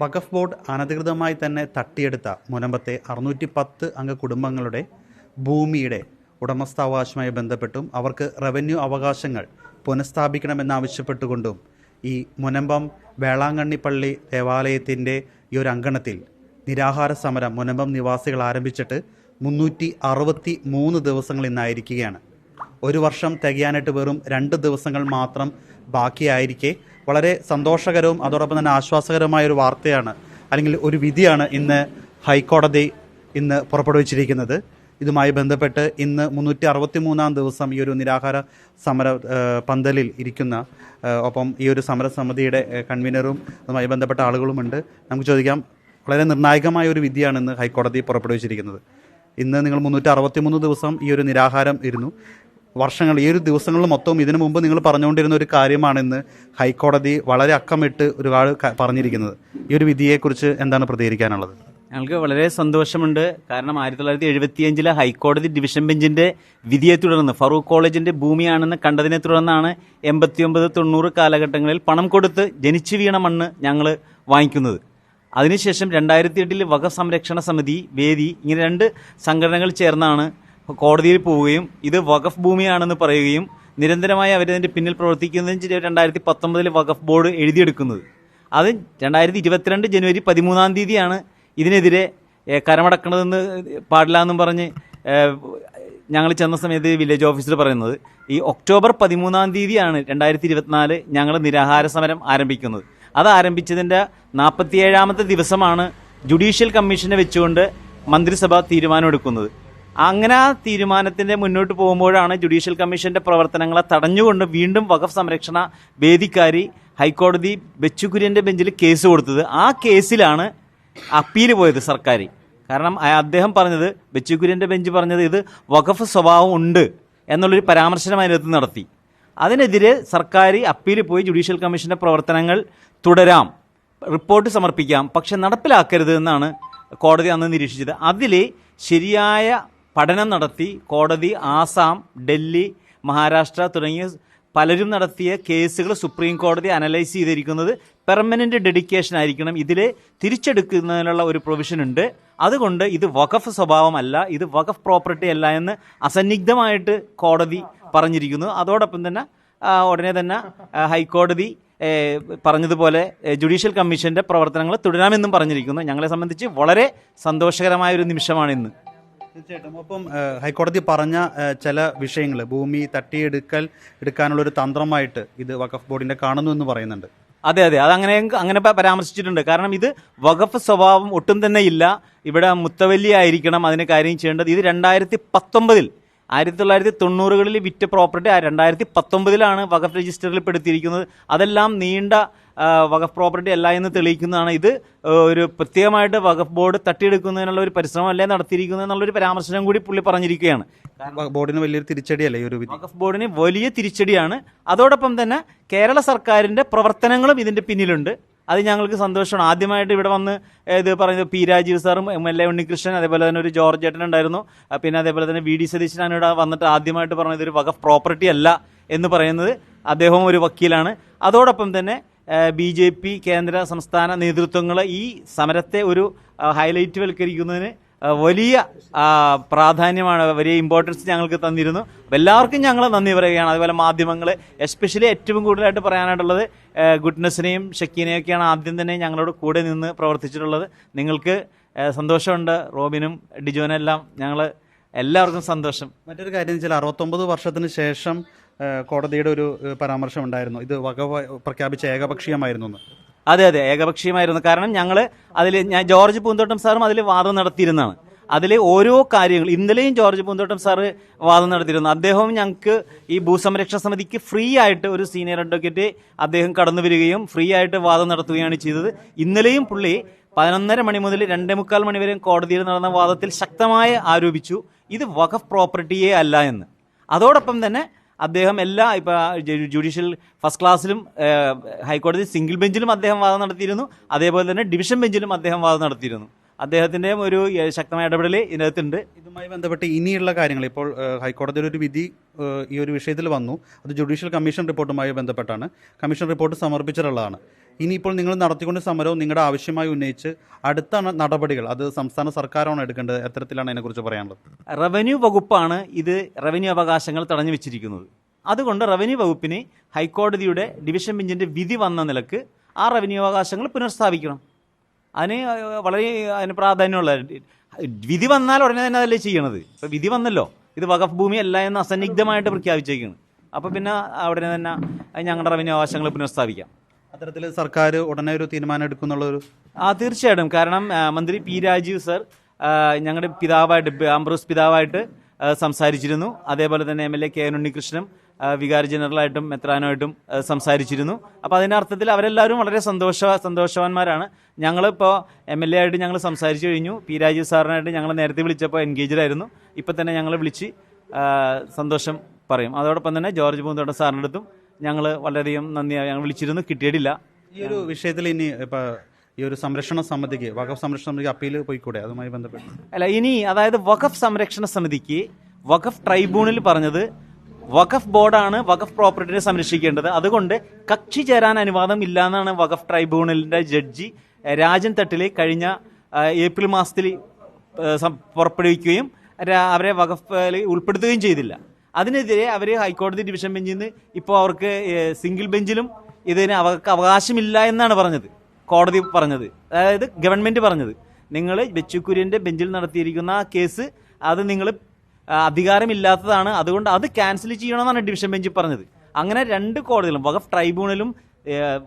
വഖഫ് board അനധികൃതമായി തന്നെ തട്ടിയെടുത്ത മുനമ്പത്തെ അറുന്നൂറ്റി പത്ത് അംഗ കുടുംബങ്ങളുടെ ഭൂമിയുടെ ഉടമസ്ഥാവകാശമായി ബന്ധപ്പെട്ടും അവർക്ക് റവന്യൂ അവകാശങ്ങൾ പുനഃസ്ഥാപിക്കണമെന്നാവശ്യപ്പെട്ടുകൊണ്ടും ഈ മുനമ്പം വേളാങ്കണ്ണി പള്ളി ദേവാലയത്തിന്റെ ഈ ഒരു അങ്കണത്തിൽ നിരാഹാര സമരം മുനമ്പം നിവാസികൾ ആരംഭിച്ചിട്ട് മുന്നൂറ്റി അറുപത്തി മൂന്ന് ദിവസങ്ങൾ ഇന്നായിരിക്കുകയാണ്. ഒരു വർഷം തികയാനായിട്ട് വെറും രണ്ട് ദിവസങ്ങൾ മാത്രം ബാക്കിയായിരിക്കെ വളരെ സന്തോഷകരവും അതോടൊപ്പം തന്നെ ആശ്വാസകരവുമായ ഒരു വാർത്തയാണ് അല്ലെങ്കിൽ ഒരു വിധിയാണ് ഇന്ന് ഹൈക്കോടതി ഇന്ന് പുറപ്പെടുവിച്ചിരിക്കുന്നത്. ഇതുമായി ബന്ധപ്പെട്ട് ഇന്ന് മുന്നൂറ്റി അറുപത്തി മൂന്നാം ദിവസം ഈ ഒരു നിരാഹാര സമര പന്തലിൽ ഇരിക്കുന്ന ഒപ്പം ഈ ഒരു സമരസമിതിയുടെ കൺവീനറും അതുമായി ബന്ധപ്പെട്ട ആളുകളുമുണ്ട്. നമുക്ക് ചോദിക്കാം വളരെ നിർണായകമായ ഒരു വിധിയാണ് ഇന്ന് ഹൈക്കോടതി പുറപ്പെടുവിച്ചിരിക്കുന്നത്. ഇന്ന് നിങ്ങൾ മുന്നൂറ്റി അറുപത്തി മൂന്ന് ദിവസം ഈ ഒരു നിരാഹാരം ഇരുന്നു. വർഷങ്ങൾ ഈ ഒരു ദിവസങ്ങളിൽ മൊത്തവും ഇതിനു മുമ്പ് നിങ്ങൾ പറഞ്ഞുകൊണ്ടിരുന്ന ഒരു കാര്യമാണെന്ന് ഹൈക്കോടതി വളരെ അക്കമിട്ട് ഒരുപാട് പറഞ്ഞിരിക്കുന്നത്. ഈ ഒരു വിധിയെക്കുറിച്ച് എന്താണ് പ്രതികരിക്കാനുള്ളത്? ഞങ്ങൾക്ക് വളരെ സന്തോഷമുണ്ട്. കാരണം ആയിരത്തി തൊള്ളായിരത്തി എഴുപത്തിയഞ്ചിലെ ഹൈക്കോടതി ഡിവിഷൻ ബെഞ്ചിന്റെ വിധിയെ തുടർന്ന് ഫറൂഖ് കോളേജിന്റെ ഭൂമിയാണെന്ന് കണ്ടതിനെ തുടർന്നാണ് എൺപത്തിയൊമ്പത് തൊണ്ണൂറ് കാലഘട്ടങ്ങളിൽ പണം കൊടുത്ത് ജനിച്ചു വീണ മണ്ണ് ഞങ്ങൾ വാങ്ങിക്കുന്നത്. അതിനുശേഷം രണ്ടായിരത്തി എട്ടിൽ വകസംരക്ഷണ സംരക്ഷണ സമിതി വേദി ഇങ്ങനെ രണ്ട് സംഘടനകൾ ചേർന്നാണ് കോടതിയിൽ പോവുകയും ഇത് വഖഫ് ഭൂമിയാണെന്ന് പറയുകയും നിരന്തരമായി അവരതിന്റെ പിന്നിൽ പ്രവർത്തിക്കുന്നതും ചെയ്ത് രണ്ടായിരത്തി പത്തൊമ്പതിൽ വഖഫ് ബോർഡ് എഴുതിയെടുക്കുന്നത്. അത് രണ്ടായിരത്തി ഇരുപത്തിരണ്ട് ജനുവരി പതിമൂന്നാം തീയതിയാണ് ഇതിനെതിരെ കരമടക്കണതെന്ന് പാടില്ല എന്നും പറഞ്ഞ് ഞങ്ങൾ ചെന്ന സമയത്ത് വില്ലേജ് ഓഫീസർ പറയുന്നത് ഈ ഒക്ടോബർ പതിമൂന്നാം തീയതിയാണ് രണ്ടായിരത്തി ഇരുപത്തിനാല് ഞങ്ങൾ നിരാഹാര സമരം ആരംഭിക്കുന്നത്. അത് ആരംഭിച്ചതിന്റെ നാൽപ്പത്തിയേഴാമത്തെ ദിവസമാണ് ജുഡീഷ്യൽ കമ്മീഷനെ വെച്ചുകൊണ്ട് മന്ത്രിസഭ തീരുമാനമെടുക്കുന്നത്. അങ്ങനെ ആ തീരുമാനത്തിന്റെ മുന്നോട്ട് പോകുമ്പോഴാണ് ജുഡീഷ്യൽ കമ്മീഷന്റെ പ്രവർത്തനങ്ങളെ തടഞ്ഞുകൊണ്ട് വീണ്ടും വഖഫ് സംരക്ഷണ വേദിക്കാരി ഹൈക്കോടതി ബെച്ചുകുര്യന്റെ ബെഞ്ചിൽ കേസ് കൊടുത്തത്. ആ കേസിലാണ് അപ്പീൽ പോയത് സർക്കാർ കാരണം അദ്ദേഹം പറഞ്ഞത് ബെച്ചുകുര്യന്റെ ബെഞ്ച് പറഞ്ഞത് ഇത് വഖഫ് സ്വഭാവം ഉണ്ട് എന്നുള്ളൊരു പരാമർശനം അതിനകത്ത് നടത്തി. അതിനെതിരെ സർക്കാർ അപ്പീൽ പോയി ജുഡീഷ്യൽ കമ്മീഷന്റെ പ്രവർത്തനങ്ങൾ തുടരാം റിപ്പോർട്ട് സമർപ്പിക്കാം പക്ഷെ നടപ്പിലാക്കരുത് എന്നാണ് കോടതി അന്ന് നിരീക്ഷിച്ചത്. അതിൽ ശരിയായ പഠനം നടത്തി കോടതി ആസാം ഡൽഹി മഹാരാഷ്ട്ര തുടങ്ങിയ പലരും നടത്തിയ കേസുകൾ സുപ്രീം കോടതി അനലൈസ് ചെയ്തിരിക്കുന്നത് പെർമനന്റ് ഡെഡിക്കേഷൻ ആയിരിക്കണം. ഇതിൽ തിരിച്ചെടുക്കുന്നതിനുള്ള ഒരു പ്രൊവിഷൻ ഉണ്ട്. അതുകൊണ്ട് ഇത് വഖഫ് സ്വഭാവമല്ല ഇത് വഖഫ് പ്രോപ്പർട്ടി അല്ല എന്ന് അസന്നിഗ്ധമായിട്ട് കോടതി പറഞ്ഞിരിക്കുന്നു. അതോടൊപ്പം തന്നെ ഉടനെ തന്നെ ഹൈക്കോടതി പറഞ്ഞതുപോലെ ജുഡീഷ്യൽ കമ്മീഷന്റെ പ്രവർത്തനങ്ങൾ തുടരാമെന്നും പറഞ്ഞിരിക്കുന്നു. ഞങ്ങളെ സംബന്ധിച്ച് വളരെ സന്തോഷകരമായ ഒരു നിമിഷമാണ് ഇന്ന് തീർച്ചയായിട്ടും. ഒപ്പം ഹൈക്കോടതി പറഞ്ഞ ചില വിഷയങ്ങൾ ഭൂമി തട്ടിയെടുക്കൽ എടുക്കാനുള്ള ഒരു തന്ത്രമായിട്ട് ഇത് വഖഫ് ബോർഡിന്റെ കാണുന്നു എന്ന് പറയുന്നുണ്ട്. അതെ അതെ. അത് അങ്ങനെ അങ്ങനെ പരാമർശിച്ചിട്ടുണ്ട്. കാരണം ഇത് വഖഫ് സ്വഭാവം ഒട്ടും തന്നെ ഇല്ല. ഇവിടെ മുത്തവല്ലി ആയിരിക്കണം അതിന് കാര്യം ചെയ്യേണ്ടത്. ഇത് രണ്ടായിരത്തി പത്തൊമ്പതിൽ ആയിരത്തി തൊള്ളായിരത്തി തൊണ്ണൂറുകളിൽ വിറ്റ പ്രോപ്പർട്ടി രണ്ടായിരത്തി പത്തൊമ്പതിലാണ് വഖഫ് രജിസ്റ്ററിൽ പെടുത്തിയിരിക്കുന്നത്. അതെല്ലാം നീണ്ട വഖഫ് പ്രോപ്പർട്ടി അല്ല എന്ന് തെളിയിക്കുന്നതാണ് ഇത്. ഒരു പ്രത്യേകമായിട്ട് വഖഫ് ബോർഡ് തട്ടിയെടുക്കുന്നതിനുള്ള ഒരു പരിശ്രമം അല്ലേ നടത്തിയിരിക്കുന്നത് എന്നുള്ളൊരു പരാമർശനം കൂടി പുള്ളി പറഞ്ഞിരിക്കുകയാണ്. ബോർഡിന് വലിയൊരു തിരിച്ചടിയല്ലേ ഒരു വഖഫ് ബോർഡിന് വലിയ തിരിച്ചടിയാണ്. അതോടൊപ്പം തന്നെ കേരള സർക്കാരിന്റെ പ്രവർത്തനങ്ങളും ഇതിന്റെ പിന്നിലുണ്ട്. അത് ഞങ്ങൾക്ക് സന്തോഷമാണ്. ആദ്യമായിട്ട് ഇവിടെ വന്ന് ഇത് പറയുന്നത് പി രാജീവ് സാറും എം എൽ എ ഉണ്ണികൃഷ്ണൻ അതേപോലെ തന്നെ ഒരു ജോർജ് ഏട്ടൻ ഉണ്ടായിരുന്നു. പിന്നെ അതേപോലെ തന്നെ വി ഡി സതീശനാണ് ഇവിടെ വന്നിട്ട് ആദ്യമായിട്ട് പറഞ്ഞത് ഒരു വഖഫ് പ്രോപ്പർട്ടി അല്ല എന്ന് പറയുന്നത് അദ്ദേഹവും ഒരു വക്കീലാണ്. അതോടൊപ്പം തന്നെ ബി ജെ പി കേന്ദ്ര സംസ്ഥാന നേതൃത്വങ്ങൾ ഈ സമരത്തെ ഒരു ഹൈലൈറ്റ് വൽക്കരിക്കുന്നതിന് വലിയ പ്രാധാന്യമാണ്. വലിയ ഇമ്പോർട്ടൻസ് ഞങ്ങൾക്ക് തന്നിരുന്നു. എല്ലാവർക്കും ഞങ്ങൾ നന്ദി പറയുകയാണ്. അതുപോലെ മാധ്യമങ്ങൾ എസ്പെഷ്യലി ഏറ്റവും കൂടുതലായിട്ട് പറയാനായിട്ടുള്ളത് ഗുഡ്നസിനെയും ഷക്കീനെയൊക്കെയാണ് ആദ്യം തന്നെ ഞങ്ങളോട് കൂടെ നിന്ന് പ്രവർത്തിച്ചിട്ടുള്ളത്. നിങ്ങൾക്ക് സന്തോഷമുണ്ട്. റോബിനും ഡിജോനെല്ലാം ഞങ്ങൾ എല്ലാവർക്കും സന്തോഷം. മറ്റൊരു കാര്യം വെച്ചാൽ അറുപത്തൊമ്പത് വർഷത്തിന് ശേഷം കോടതിയുടെ ഒരു പരാമർശം ഉണ്ടായിരുന്നു ഇത് വക പ്രഖ്യാപിച്ച ഏകപക്ഷീയമായിരുന്നു അതെ അതെ. ഏകപക്ഷീയമായിരുന്നു. കാരണം ഞങ്ങൾ അതിൽ ഞാൻ ജോർജ് പൂന്തോട്ടം സാറും അതിൽ വാദം നടത്തിയിരുന്നതാണ്. അതിൽ ഓരോ കാര്യങ്ങൾ ഇന്നലെയും ജോർജ് പൂന്തോട്ടം സാറ് വാദം നടത്തിയിരുന്നു. അദ്ദേഹവും ഞങ്ങൾക്ക് ഈ ഭൂസംരക്ഷണ സമിതിക്ക് ഫ്രീ ആയിട്ട് ഒരു സീനിയർ അഡ്വക്കേറ്റ് അദ്ദേഹം കടന്നു വരികയും ഫ്രീ ആയിട്ട് വാദം നടത്തുകയാണ് ചെയ്തത്. ഇന്നലെയും പുള്ളി പതിനൊന്നര മണി മുതൽ രണ്ടേ മുക്കാൽ മണി വരെ കോടതിയിൽ നടന്ന വാദത്തിൽ ശക്തമായി ആരോപിച്ചു. ഇത് വഖഫ് പ്രോപ്പർട്ടിയേ അല്ല എന്ന്. അതോടൊപ്പം തന്നെ അദ്ദേഹം എല്ലാ ഇപ്പൊ ജുഡീഷ്യൽ ഫസ്റ്റ് ക്ലാസ്സിലും ഹൈക്കോടതി സിംഗിൾ ബെഞ്ചിലും അദ്ദേഹം വാദം നടത്തിയിരുന്നു. അതേപോലെ തന്നെ ഡിവിഷൻ ബെഞ്ചിലും അദ്ദേഹം വാദം നടത്തിയിരുന്നു. അദ്ദേഹത്തിന്റെ ഒരു ശക്തമായ ഇടപെടൽ ഇതിനകത്തുണ്ട്. ഇതുമായി ബന്ധപ്പെട്ട് ഇനിയുള്ള കാര്യങ്ങൾ ഇപ്പോൾ ഹൈക്കോടതിയുടെ ഒരു വിധി ഈ ഒരു വിഷയത്തിൽ വന്നു. അത് ജുഡീഷ്യൽ കമ്മീഷൻ റിപ്പോർട്ടുമായി ബന്ധപ്പെട്ടാണ്. കമ്മീഷൻ റിപ്പോർട്ട് സമർപ്പിച്ചിട്ടുള്ളതാണ്. ഇനിയിപ്പോൾ നിങ്ങൾ നടത്തിക്കൊണ്ട് സമരവും നിങ്ങളുടെ ആവശ്യമായി ഉന്നയിച്ച് അടുത്ത നടപടികൾ അത് സംസ്ഥാന സർക്കാരാണ് എടുക്കേണ്ടത് എത്തരത്തിലാണ് അതിനെക്കുറിച്ച് പറയാനുള്ളത്? റവന്യൂ വകുപ്പാണ് ഇത് റവന്യൂ അവകാശങ്ങൾ തടഞ്ഞു വെച്ചിരിക്കുന്നത്. അതുകൊണ്ട് റവന്യൂ വകുപ്പിന് ഹൈക്കോടതിയുടെ ഡിവിഷൻ ബെഞ്ചിന്റെ വിധി വന്ന നിലയ്ക്ക് ആ റവന്യൂ അവകാശങ്ങൾ പുനഃസ്ഥാപിക്കണം. അതിന് വളരെ അതിന് പ്രാധാന്യമുള്ള വിധി വന്നാൽ ഉടനെ തന്നെ അതല്ലേ ചെയ്യണത്. ഇപ്പൊ വിധി വന്നല്ലോ. ഇത് വഖഫ് ഭൂമി അല്ല എന്ന് അസന്നിഗ്ധമായിട്ട് പ്രഖ്യാപിച്ചേക്കാണ്. അപ്പൊ പിന്നെ അവിടെ തന്നെ ഞങ്ങളുടെ റവന്യൂ അവകാശങ്ങൾ പുനഃസ്ഥാപിക്കാം. അത്തരത്തിൽ സർക്കാർ ഉടനെ ഒരു തീരുമാനം എടുക്കുന്നുള്ള ഒരു ആ തീർച്ചയായിട്ടും. കാരണം മന്ത്രി പി രാജീവ് സർ ഞങ്ങളുടെ പിതാവായിട്ട് അംബ്രൂസ് പിതാവായിട്ട് സംസാരിച്ചിരുന്നു. അതേപോലെ തന്നെ M L A K N ഉണ്ണികൃഷ്ണനും വികാരി ജനറലായിട്ടും മെത്രാനുമായിട്ടും സംസാരിച്ചിരുന്നു. അപ്പോൾ അതിന്റെ അർത്ഥത്തിൽ അവരെല്ലാവരും വളരെ സന്തോഷ സന്തോഷവാന്മാരാണ്. ഞങ്ങളിപ്പോൾ എം എൽ എ ആയിട്ട് ഞങ്ങൾ സംസാരിച്ചു കഴിഞ്ഞു. പി രാജീവ് സാറിനായിട്ട് ഞങ്ങൾ നേരത്തെ വിളിച്ചപ്പോൾ എൻഗേജ്ഡ് ആയിരുന്നു. ഇപ്പം തന്നെ ഞങ്ങൾ വിളിച്ച് സന്തോഷം പറയും. അതോടൊപ്പം തന്നെ ജോർജ് പൂന്തോട്ടം സാറിന്റെ അടുത്തും ഞങ്ങൾ വളരെയധികം നന്ദി ഞങ്ങൾ വിളിച്ചിരുന്നു. കിട്ടിയിട്ടില്ല. ഈ ഒരു വിഷയത്തിൽ ഇനി ഇപ്പോൾ ഈ ഒരു സംരക്ഷണ സമിതിക്ക് വഖഫ് സംരക്ഷണ സമിതിക്ക് അപ്പീൽ പോയിക്കൂടെ? അതുമായി ബന്ധപ്പെട്ട്. അല്ല ഇനി അതായത് വഖഫ് സംരക്ഷണ സമിതിക്ക് വഖഫ് ട്രൈബ്യൂണൽ പറഞ്ഞത് വഖഫ് ബോർഡാണ് വഖഫ് പ്രോപ്പർട്ടിനെ സംരക്ഷിക്കേണ്ടത്. അതുകൊണ്ട് കക്ഷി ചേരാൻ അനുവാദം ഇല്ല എന്നാണ് വഖഫ് ട്രൈബ്യൂണലിന്റെ ജഡ്ജി രാജൻ തട്ടിലെ കഴിഞ്ഞ ഏപ്രിൽ മാസത്തിൽ പുറപ്പെടുവിക്കുകയും അവരെ വഖഫിൽ ഉൾപ്പെടുത്തുകയും ചെയ്തില്ല. അതിനെതിരെ അവർ ഹൈക്കോടതി ഡിവിഷൻ ബെഞ്ചിൽ നിന്ന് ഇപ്പോൾ അവർക്ക് സിംഗിൾ ബെഞ്ചിലും ഇതിന് അവർക്ക് അവകാശമില്ല എന്നാണ് പറഞ്ഞത്. കോടതി പറഞ്ഞത്. അതായത് ഗവൺമെന്റ് പറഞ്ഞത്. നിങ്ങൾ ബെച്ചുക്കുര്യന്റെ ബെഞ്ചിൽ നടത്തിയിരിക്കുന്ന ആ കേസ് അത് നിങ്ങൾ അധികാരമില്ലാത്തതാണ്. അതുകൊണ്ട് അത് ക്യാൻസൽ ചെയ്യണമെന്നാണ് ഡിവിഷൻ ബെഞ്ച് പറഞ്ഞത്. അങ്ങനെ രണ്ട് കോടതികളും വഖഫ് ട്രൈബ്യൂണലും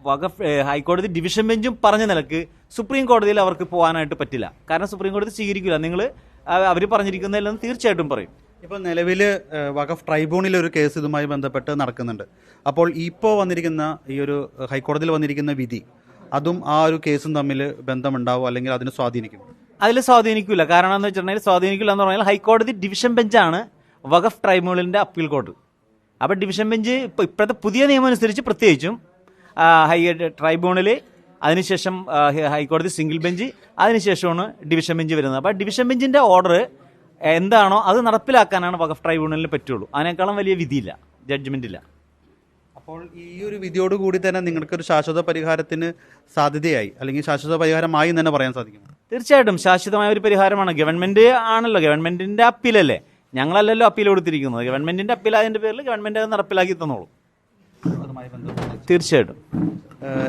വഖഫ് ഹൈക്കോടതി ഡിവിഷൻ ബെഞ്ചും പറഞ്ഞ നിലയ്ക്ക് സുപ്രീം കോടതിയിൽ അവർക്ക് പോകാനായിട്ട് പറ്റില്ല. കാരണം സുപ്രീം കോടതി സ്വീകരിക്കില്ല നിങ്ങൾ അവർ പറഞ്ഞിരിക്കുന്നതിലെന്ന് തീർച്ചയായിട്ടും പറയും. ഇപ്പോൾ നിലവിൽ വഖഫ് ട്രൈബ്യൂണിൽ ഒരു കേസ് ഇതുമായി ബന്ധപ്പെട്ട് നടക്കുന്നുണ്ട്. അപ്പോൾ ഇപ്പോൾ വന്നിരിക്കുന്ന ഈ ഒരു ഹൈക്കോടതിയിൽ വന്നിരിക്കുന്ന വിധി അതും ആ ഒരു കേസും തമ്മിൽ ബന്ധമുണ്ടാവും അല്ലെങ്കിൽ അതിനെ സ്വാധീനിക്കും. അതിൽ സ്വാധീനിക്കില്ല കാരണം എന്ന് വെച്ചിട്ടുണ്ടെങ്കിൽ സ്വാധീനിക്കില്ല എന്ന് പറഞ്ഞാൽ ഹൈക്കോടതി ഡിവിഷൻ ബെഞ്ചാണ് വഖഫ് ട്രൈബ്യൂണലിന്റെ അപ്പീൽ കോർട്ട്. അപ്പോൾ ഡിവിഷൻ ബെഞ്ച് ഇപ്പോൾ ഇപ്പോഴത്തെ പുതിയ നിയമം അനുസരിച്ച് പ്രത്യേകിച്ചും ഹൈ ട്രൈബ്യൂണൽ അതിനുശേഷം ഹൈക്കോടതി സിംഗിൾ ബെഞ്ച് അതിനുശേഷമാണ് ഡിവിഷൻ ബെഞ്ച് വരുന്നത്. അപ്പോൾ ഡിവിഷൻ ബെഞ്ചിന്റെ ഓർഡർ എന്താണോ അത് നടപ്പിലാക്കാനാണ് വഖഫ് ട്രൈബ്യൂണലിന് പറ്റുള്ളൂ. അതിനേക്കാളും വലിയ വിധിയില്ല ജഡ്ജ്മെന്റ് ഇല്ല അപ്പോൾ ഈ ഒരു വിധിയോട് കൂടി തന്നെ നിങ്ങൾക്ക് ഒരു ശാശ്വത പരിഹാരത്തിന് സാധ്യതയായി. അല്ലെങ്കിൽ ശാശ്വത പരിഹാരമായി തന്നെ പറയാൻ സാധിക്കും. തീർച്ചയായിട്ടും ശാശ്വതമായ ഒരു പരിഹാരമാണ്. ഗവൺമെന്റ് ആണല്ലോ. ഗവൺമെന്റിന്റെ അപ്പീലല്ലേ? ഞങ്ങളല്ലല്ലോ അപ്പീൽ കൊടുത്തിരിക്കുന്നത്. ഗവൺമെന്റിന്റെ അപ്പീൽ അതിന്റെ പേരിൽ ഗവൺമെന്റ് നടപ്പിലാക്കി തന്നോളൂ. ബന്ധപ്പെട്ട് തീർച്ചയായിട്ടും.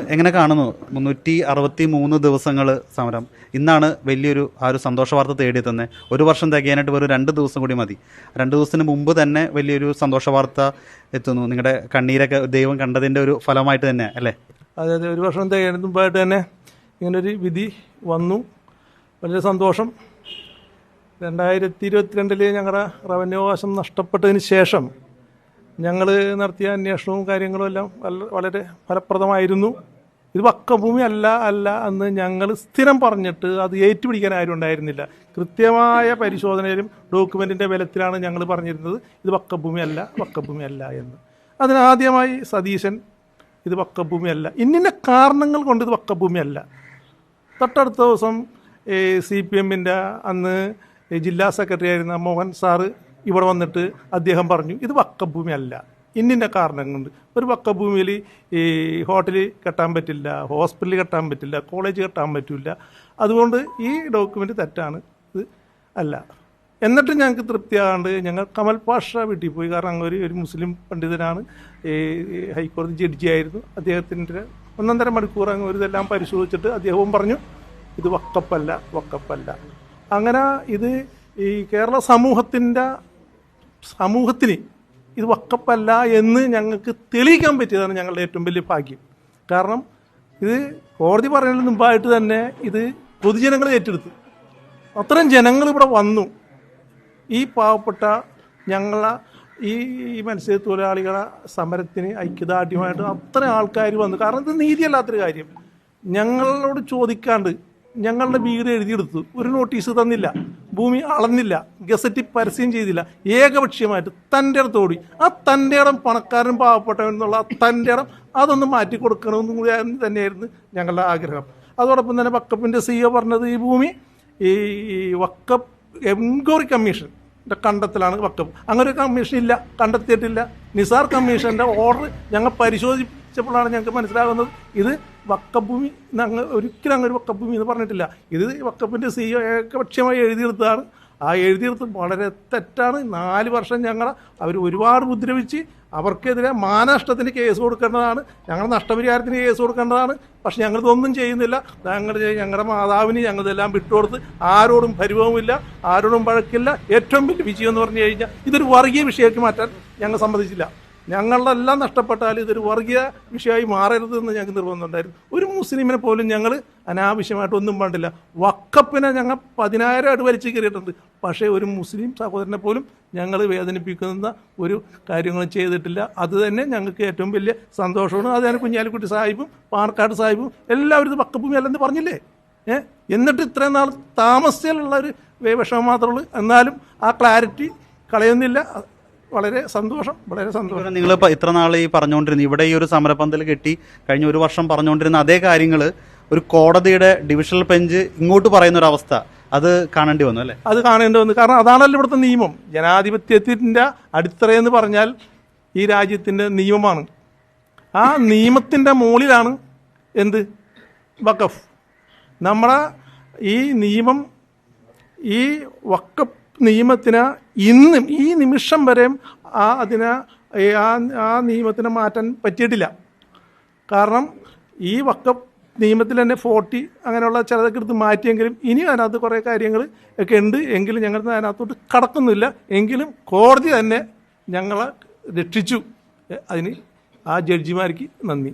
എങ്ങനെ കാണുന്നു മുന്നൂറ്റി അറുപത്തി മൂന്ന് ദിവസങ്ങൾ സമരം? ഇന്നാണ് വലിയൊരു ആ ഒരു സന്തോഷ വാർത്ത തേടി തന്നെ ഒരു വർഷം തികയാനായിട്ട് വെറും രണ്ട് ദിവസം കൂടി മതി. രണ്ട് ദിവസത്തിന് മുമ്പ് തന്നെ വലിയൊരു സന്തോഷ വാർത്ത എത്തുന്നു. നിങ്ങളുടെ കണ്ണീരൊക്കെ ദൈവം കണ്ടതിന്റെ ഒരു ഫലമായിട്ട് തന്നെ അല്ലേ? അതായത് ഒരു വർഷം തികയുന്നതിന് മുമ്പായിട്ട് തന്നെ ഇങ്ങനൊരു വിധി വന്നു. വലിയ സന്തോഷം. രണ്ടായിരത്തി ഇരുപത്തിരണ്ടിൽ ഞങ്ങളുടെ റവന്യൂ അവകാശം നഷ്ടപ്പെട്ടതിന് ശേഷം ഞങ്ങൾ നടത്തിയ അന്വേഷണവും കാര്യങ്ങളും എല്ലാം വളരെ ഫലപ്രദമായിരുന്നു. ഇത് വക്കഭൂമി അല്ല അല്ല എന്ന് ഞങ്ങൾ സ്ഥിരം പറഞ്ഞിട്ട് അത് ഏറ്റുപിടിക്കാൻ ആരും ഉണ്ടായിരുന്നില്ല. കൃത്യമായ പരിശോധനയിലും ഡോക്യുമെന്റിന്റെ ബലത്തിലാണ് ഞങ്ങൾ പറഞ്ഞിരുന്നത്. ഇത് വക്കഭൂമി അല്ല വക്കഭൂമി അല്ല എന്ന്. അതിനാദ്യമായി സതീശൻ ഇത് വക്കഭൂമി അല്ല. ഇന്നിന്ന കാരണങ്ങൾ കൊണ്ട് ഇത് വക്കഭൂമി അല്ല. തൊട്ടടുത്ത ദിവസം സി പി എമ്മിന്റെ അന്ന് ജില്ലാ സെക്രട്ടറി ആയിരുന്ന മോഹൻ സാറ് ഇവിടെ വന്നിട്ട് അദ്ദേഹം പറഞ്ഞു ഇത് വക്കഭൂമി അല്ല ഇന്നിന്റെ കാരണങ്ങളുണ്ട്. ഒരു വക്കഭൂമിയിൽ ഈ ഹോട്ടൽ കെട്ടാൻ പറ്റില്ല ഹോസ്പിറ്റൽ കെട്ടാൻ പറ്റില്ല കോളേജ് കെട്ടാൻ പറ്റില്ല അതുകൊണ്ട് ഈ ഡോക്യുമെന്റ് തെറ്റാണ്. ഇത് അല്ല. എന്നിട്ട് ഞങ്ങൾക്ക് തൃപ്തിയാകാണ്ട് ഞങ്ങൾ കമൽ പാഷ വീട്ടിൽ പോയി. കാരണം അങ്ങനെ ഒരു മുസ്ലിം പണ്ഡിതനാണ്. ഈ ഈ ഹൈക്കോടതി ജഡ്ജിയായിരുന്നു അദ്ദേഹത്തിന്റെ ഒന്നൊന്നര മണിക്കൂർ അങ്ങ് ഒരു ഇതെല്ലാം പരിശോധിച്ചിട്ട് അദ്ദേഹവും പറഞ്ഞു ഇത് വക്കപ്പല്ല വക്കപ്പല്ല. അങ്ങനെ ഇത് ഈ കേരള സമൂഹത്തിന്റെ സമൂഹത്തിന് ഇത് വക്കപ്പല്ല എന്ന് ഞങ്ങൾക്ക് തെളിയിക്കാൻ പറ്റിയതാണ് ഞങ്ങളുടെ ഏറ്റവും വലിയ ഭാഗ്യം. കാരണം ഇത് കോടതി പറയുന്നതിന് മുമ്പായിട്ട് തന്നെ ഇത് പൊതുജനങ്ങൾ ഏറ്റെടുത്തു. അത്രയും ജനങ്ങൾ ഇവിടെ വന്നു. ഈ പാവപ്പെട്ട ഞങ്ങളെ ഈ മത്സ്യ മത്സ്യത്തൊഴിലാളികളെ സമരത്തിന് ഐക്യദാർഢ്യമായിട്ട് അത്രയും ആൾക്കാർ വന്നു. കാരണം ഇത് നീതിയല്ലാത്തൊരു കാര്യം. ഞങ്ങളോട് ചോദിക്കാണ്ട് ഞങ്ങളുടെ വീട് എഴുതിയെടുത്തു. ഒരു നോട്ടീസ് തന്നില്ല. ഭൂമി അളന്നില്ല. ഗസറ്റിൽ പരസ്യം ചെയ്തില്ല. ഏകപക്ഷീയമായിട്ട് തന്റെ ഇടത്തോടി ആ തന്റെ ഇടം പണക്കാരൻ പാവപ്പെട്ടവൻ എന്നുള്ള തന്റെ ഇടം അതൊന്ന് മാറ്റി കൊടുക്കണമെന്നും കൂടി തന്നെയായിരുന്നു ഞങ്ങളുടെ ആഗ്രഹം. അതോടൊപ്പം തന്നെ വക്കപ്പിന്റെ സി ഒ പറഞ്ഞത് ഈ ഭൂമി ഈ വക്കപ്പ് എൻക്വയറി കമ്മീഷൻ കണ്ടെത്തലാണ് വക്കപ്പ്. അങ്ങനെ ഒരു കമ്മീഷൻ ഇല്ല. കണ്ടെത്തിയിട്ടില്ല. നിസാർ കമ്മീഷന്റെ ഓർഡർ ഞങ്ങൾ പരിശോധിച്ചപ്പോഴാണ് ഞങ്ങൾക്ക് മനസ്സിലാകുന്നത് ഇത് വക്കഭൂമി ഞങ്ങൾ ഒരിക്കലും അങ്ങനെ ഒരു വക്കഭൂമി എന്ന് പറഞ്ഞിട്ടില്ല. ഇത് വക്കപ്പിന്റെ സി ഏകപക്ഷീയമായി എഴുതിയെടുത്തതാണ്. ആ എഴുതിയെടുത്ത് വളരെ തെറ്റാണ്. നാല് വർഷം ഞങ്ങൾ അവർ ഒരുപാട് ഉപദ്രവിച്ച് അവർക്കെതിരെ മാനനഷ്ടത്തിന് കേസ് കൊടുക്കേണ്ടതാണ്. ഞങ്ങൾ നഷ്ടപരിഹാരത്തിന് കേസ് കൊടുക്കേണ്ടതാണ്. പക്ഷെ ഞങ്ങളിതൊന്നും ചെയ്യുന്നില്ല. ഞങ്ങൾ ഞങ്ങളുടെ മാതാവിന് ഞങ്ങളിതെല്ലാം വിട്ടുകൊടുത്ത് ആരോടും പരിഭവമില്ല ആരോടും വഴക്കില്ല. ഏറ്റവും വലിയ വിജയം എന്ന് പറഞ്ഞു കഴിഞ്ഞാൽ ഇതൊരു വർഗീയ വിഷയമാക്കി മാറ്റാൻ ഞങ്ങൾ സമ്മതിച്ചില്ല. ഞങ്ങളുടെ എല്ലാം നഷ്ടപ്പെട്ടാൽ ഇതൊരു വർഗീയ വിഷയമായി മാറരുത് എന്ന് ഞങ്ങൾക്ക് നിർബന്ധമുണ്ടായിരുന്നു ഒരു മുസ്ലിമിനെ പോലും ഞങ്ങൾ അനാവശ്യമായിട്ട് ഒന്നും വേണ്ടില്ല വക്കപ്പിനെ ഞങ്ങൾ പതിനായിരം അടി വലിച്ചു കയറിയിട്ടുണ്ട്. പക്ഷേ ഒരു മുസ്ലിം സഹോദരനെ പോലും ഞങ്ങൾ വേദനിപ്പിക്കുന്ന ഒരു കാര്യങ്ങളും ചെയ്തിട്ടില്ല. അത് തന്നെ ഞങ്ങൾക്ക് ഏറ്റവും വലിയ സന്തോഷമാണ്. അത് തന്നെ കുഞ്ഞാലിക്കുട്ടി സാഹിബും പാണക്കാട് സാഹിബും എല്ലാവരും ഇത് വക്കപ്പും അല്ലെന്ന് പറഞ്ഞില്ലേ? ഏഹ് എന്നിട്ട് ഇത്രയും നാൾ താമസിച്ചാലുള്ള ഒരു വിഷമം മാത്രമേ ഉള്ളൂ. എന്നാലും ആ ക്ലാരിറ്റി കളയുന്നില്ല. വളരെ സന്തോഷം വളരെ സന്തോഷം. നിങ്ങൾ ഇത്ര നാൾ ഈ പറഞ്ഞുകൊണ്ടിരുന്നു ഇവിടെ ഈ ഒരു സമരപന്തൽ കെട്ടി കഴിഞ്ഞ ഒരു വർഷം പറഞ്ഞുകൊണ്ടിരുന്ന അതേ കാര്യങ്ങൾ ഒരു കോടതിയുടെ ഡിവിഷണൽ ബെഞ്ച് ഇങ്ങോട്ട് പറയുന്ന ഒരു അവസ്ഥ അത് കാണേണ്ടി വന്നു അല്ലേ? അത് കാണേണ്ടി വന്നു. കാരണം അതാണല്ലോ ഇവിടുത്തെ നിയമം. ജനാധിപത്യത്തിന്റെ അടിത്തറയെന്ന് പറഞ്ഞാൽ ഈ രാജ്യത്തിന്റെ നിയമമാണ്. ആ നിയമത്തിന്റെ മുകളിലാണ് എന്ത്? വക്കഫ് നമ്മുടെ ഈ നിയമം ഈ വക്കഫ് നിയമത്തിന് ഇന്നും ഈ നിമിഷം വരെ ആ അതിന് ആ ആ നിയമത്തിനെ മാറ്റാൻ പറ്റിയിട്ടില്ല. കാരണം ഈ വക്കഫ് നിയമത്തിൽ തന്നെ ഫോർട്ടി അങ്ങനെയുള്ള ചിലതൊക്കെ എടുത്ത് മാറ്റിയെങ്കിലും ഇനി അതിനകത്ത് കുറേ കാര്യങ്ങൾ ഒക്കെ ഉണ്ട് എങ്കിലും ഞങ്ങൾ അതിനകത്തോട്ട് കടക്കുന്നില്ല. എങ്കിലും കോടതി തന്നെ ഞങ്ങളെ രക്ഷിച്ചു. അതിന് ആ ജഡ്ജിമാർക്ക് നന്ദി.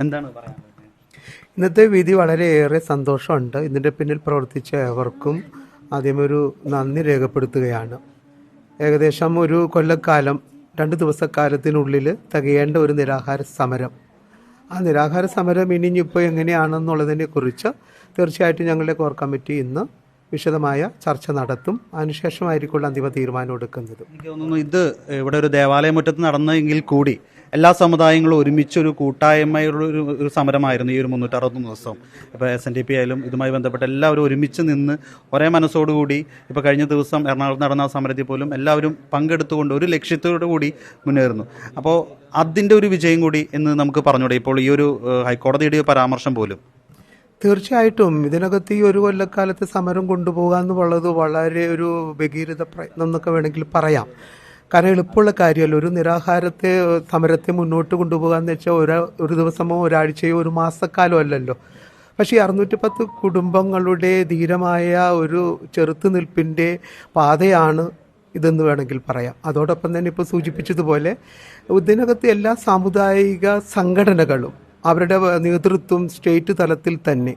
എന്താണ് പറയാൻ ഇന്നത്തെ വിധി വളരെയേറെ സന്തോഷമുണ്ട്. ഇതിന്റെ പിന്നിൽ പ്രവർത്തിച്ച ഏവർക്കും ആദ്യം ഒരു നന്ദി രേഖപ്പെടുത്തുകയാണ്. ഏകദേശം ഒരു കൊല്ലക്കാലം രണ്ട് ദിവസക്കാലത്തിനുള്ളിൽ തികയേണ്ട ഒരു നിരാഹാര സമരം. ആ നിരാഹാര സമരം ഇനിയിപ്പോൾ എങ്ങനെയാണെന്നുള്ളതിനെ കുറിച്ച് തീർച്ചയായിട്ടും ഞങ്ങളുടെ കോർ കമ്മിറ്റി ഇന്ന് വിശദമായ ചർച്ച നടത്തും. അതിനുശേഷമായിരിക്കുള്ള അന്തിമ തീരുമാനം എടുക്കുന്നത്. എനിക്ക് തോന്നുന്നു ഇത് ഇവിടെ ഒരു ദേവാലയ മുറ്റത്ത് നടന്നെങ്കിൽ കൂടി എല്ലാ സമുദായങ്ങളും ഒരുമിച്ച് ഒരു കൂട്ടായ്മയുള്ള ഒരു ഒരു സമരമായിരുന്നു ഈ ഒരു മുന്നൂറ്റി അറുപത്തൊന്ന് ദിവസം. ഇപ്പോൾ എസ് എൻ ഡി പി ആയാലും ഇതുമായി ബന്ധപ്പെട്ട് എല്ലാവരും ഒരുമിച്ച് നിന്ന് ഒരേ മനസ്സോടുകൂടി ഇപ്പോൾ കഴിഞ്ഞ ദിവസം എറണാകുളത്ത് നടന്ന സമരത്തിൽ പോലും എല്ലാവരും പങ്കെടുത്തുകൊണ്ട് ഒരു ലക്ഷ്യത്തോടു കൂടി മുന്നേറുന്നു. അപ്പോൾ അതിന്റെ ഒരു വിജയം കൂടി എന്ന് നമുക്ക് പറഞ്ഞൂടെ ഇപ്പോൾ ഈ ഒരു ഹൈക്കോടതിയുടെ പരാമർശം പോലും. തീർച്ചയായിട്ടും. ഇതിനകത്ത് ഈ ഒരു കൊല്ലക്കാലത്ത് സമരം കൊണ്ടുപോകുക എന്നുള്ളത് വളരെ ഒരു ഭഗീരഥ പ്രയത്നം എന്നൊക്കെ വേണമെങ്കിൽ പറയാം. കാരണം എളുപ്പമുള്ള കാര്യമല്ല. ഒരു നിരാഹാരത്തെ സമരത്തെ മുന്നോട്ട് കൊണ്ടുപോകുക എന്ന് വെച്ചാൽ ഒരു ഒരു ദിവസമോ ഒരാഴ്ചയോ ഒരു മാസക്കാലോ അല്ലല്ലോ. പക്ഷേ ഈ അറുന്നൂറ്റി പത്ത് കുടുംബങ്ങളുടെ ധീരമായ ഒരു ചെറുത്തുനിൽപ്പിന്റെ പാതയാണ് ഇതെന്ന് വേണമെങ്കിൽ പറയാം. അതോടൊപ്പം തന്നെ ഇപ്പോൾ സൂചിപ്പിച്ചതുപോലെ ഇതിനകത്ത് എല്ലാ സാമുദായിക സംഘടനകളും അവരുടെ നേതൃത്വം സ്റ്റേറ്റ് തലത്തിൽ തന്നെ